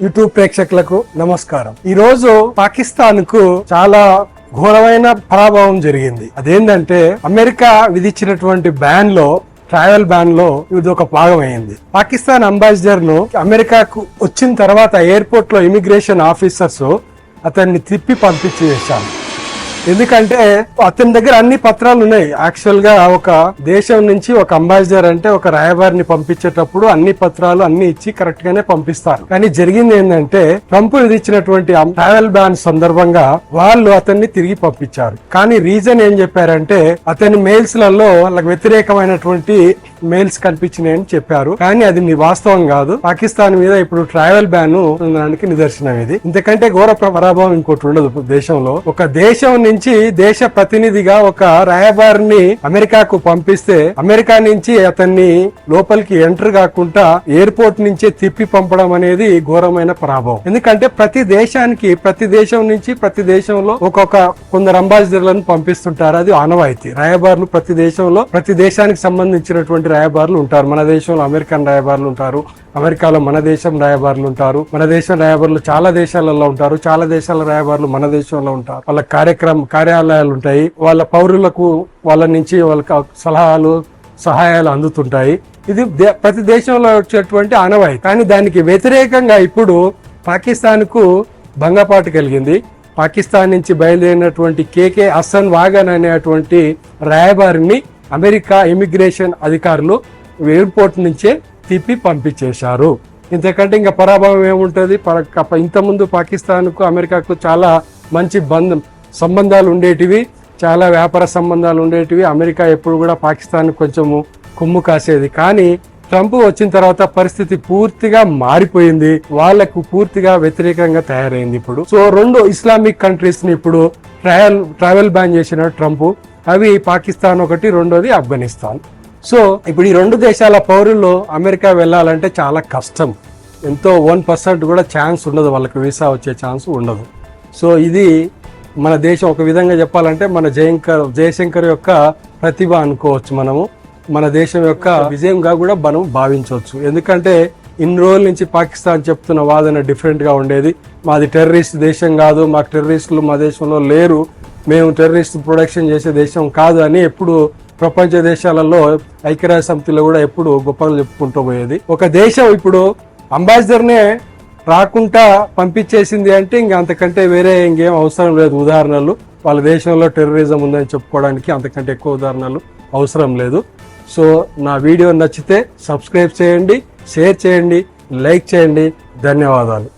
YouTube ప్రేక్షకులకు నమస్కారం. ఈ రోజు పాకిస్తాన్కు చాలా ఘోరమైన పరాభవం జరిగింది. అదేంటంటే అమెరికా విధించినటువంటి బ్యాన్లో ట్రావెల్ బ్యాన్లో ఇది ఒక భాగం అయింది పాకిస్తాన్ అంబాసిడర్ను అమెరికాకు వచ్చిన తర్వాత ఎయిర్పోర్ట్లో ఇమిగ్రేషన్ ఆఫీసర్స్ అతన్ని తిప్పి పంపించి వేశారు. ఎందుకంటే అతని దగ్గర అన్ని పత్రాలు ఉన్నాయి. యాక్చువల్గా ఒక దేశం నుంచి ఒక అంబాసిడర్ అంటే ఒక రాయబారిని పంపించేటప్పుడు అన్ని పత్రాలు అన్ని ఇచ్చి కరెక్ట్ గానే పంపిస్తారు. కానీ జరిగింది ఏంటంటే ట్రంప్ విధించినటువంటి ట్రావెల్ బ్యాన్ సందర్భంగా వాళ్ళు అతన్ని తిరిగి పంపించారు. కానీ రీజన్ ఏం చెప్పారంటే అతని మెయిల్స్లలో వాళ్ళకి వ్యతిరేకమైనటువంటి మెయిల్స్ కనిపించినాయని చెప్పారు. కానీ అది వాస్తవం కాదు. పాకిస్తాన్ మీద ఇప్పుడు ట్రావెల్ బ్యాన్ ఉండడానికి నిదర్శనం ఇది. ఇంతకంటే ఘోర పరాభవం ఇంకోటి ఉండదు దేశంలో. ఒక దేశం నుంచి దేశ ప్రతినిధిగా ఒక రాయబారిని అమెరికాకు పంపిస్తే అమెరికా నుంచి అతన్ని లోపలికి ఎంటర్ కాకుండా ఎయిర్పోర్ట్ నుంచే తిప్పి పంపడం అనేది ఘోరమైన పరాభవం. ఎందుకంటే ప్రతి దేశానికి ప్రతి దేశం నుంచి ప్రతి దేశంలో ఒక్కొక్క కొందరు అంబాసిడర్లను పంపిస్తుంటారు. అది ఆనవాయితీ. రాయబారులు ప్రతి దేశంలో ప్రతి దేశానికి సంబంధించినటువంటి రాయబారులు ఉంటారు. మన దేశంలో అమెరికన్ రాయబారులు ఉంటారు. అమెరికాలో మన దేశం రాయబారులు ఉంటారు. మన దేశం రాయబారులు చాలా దేశాలలో ఉంటారు. చాలా దేశాల రాయబారులు మన దేశంలో ఉంటారు. వాళ్ళ కార్యక్రమ కార్యాలయాలు ఉంటాయి. వాళ్ళ పౌరులకు వాళ్ళ నుంచి వాళ్ళకి సలహాలు సహాయాలు అందుతుంటాయి. ఇది దే- ప్రతి దేశంలో వచ్చేటువంటి ఆనవాయి. కానీ దానికి వ్యతిరేకంగా ఇప్పుడు పాకిస్తాన్కు భంగపాటు కలిగింది. పాకిస్తాన్ నుంచి బయలుదేరినటువంటి కేకే హసన్ వాగన్ అనేటువంటి రాయబారిని అమెరికా ఇమిగ్రేషన్ అధికారులు ఎయిర్పోర్ట్ నుంచే తిప్పి పంపించేశారు. ఇంతకంటే ఇంకా పరాభవం ఏముంటుంది? ఇంతకుముందు పాకిస్తాన్కు అమెరికాకు చాలా మంచి బంధం సంబంధాలు ఉండేటివి. చాలా వ్యాపార సంబంధాలు ఉండేటివి. అమెరికా ఎప్పుడు కూడా పాకిస్తాన్ కొంచెము కొమ్ము కాసేది. కానీ ట్రంప్ వచ్చిన తర్వాత పరిస్థితి పూర్తిగా మారిపోయింది. వాళ్ళకు పూర్తిగా వ్యతిరేకంగా తయారైంది ఇప్పుడు. సో రెండు ఇస్లామిక్ కంట్రీస్ని ఇప్పుడు ట్రయల్ ట్రావెల్ బ్యాన్ చేసిన ట్రంప్. అవి పాకిస్తాన్ ఒకటి రెండోది ఆఫ్ఘనిస్తాన్. సో ఇప్పుడు ఈ రెండు దేశాల పౌరుల్లో అమెరికా వెళ్ళాలంటే చాలా కష్టం. ఎంతో వన్ పర్సెంట్ కూడా ఛాన్స్ ఉండదు వాళ్ళకి వీసా వచ్చే ఛాన్స్ ఉండదు. సో ఇది మన దేశం ఒక విధంగా చెప్పాలంటే మన జయంకర్ జయశంకర్ యొక్క ప్రతిభ అనుకోవచ్చు మనము. మన దేశం యొక్క విజయంగా కూడా మనం భావించవచ్చు. ఎందుకంటే ఇన్ని రోజుల నుంచి పాకిస్తాన్ చెప్తున్న వాదన డిఫరెంట్గా ఉండేది. మాది టెర్రరిస్ట్ దేశం కాదు మాకు టెర్రరిస్టులు మా దేశంలో లేరు. మేము టెర్రరిస్ట్ ప్రొడక్షన్ చేసే దేశం కాదు అని ఎప్పుడు ప్రపంచ దేశాలలో ఐక్యరాజ్య సమితిలో కూడా ఎప్పుడు గొప్పలు చెప్పుకుంటూ పోయేది. ఒక దేశం ఇప్పుడు అంబాసిడర్నే రాకుండా పంపించేసింది అంటే ఇంక అంతకంటే వేరే ఇంకేం అవసరం లేదు. ఉదాహరణలు వాళ్ళ దేశంలో టెర్రరిజం ఉందని చెప్పుకోవడానికి అంతకంటే ఎక్కువ ఉదాహరణలు అవసరం లేదు. సో నా వీడియో నచ్చితే సబ్స్క్రైబ్ చేయండి షేర్ చేయండి లైక్ చేయండి. ధన్యవాదాలు.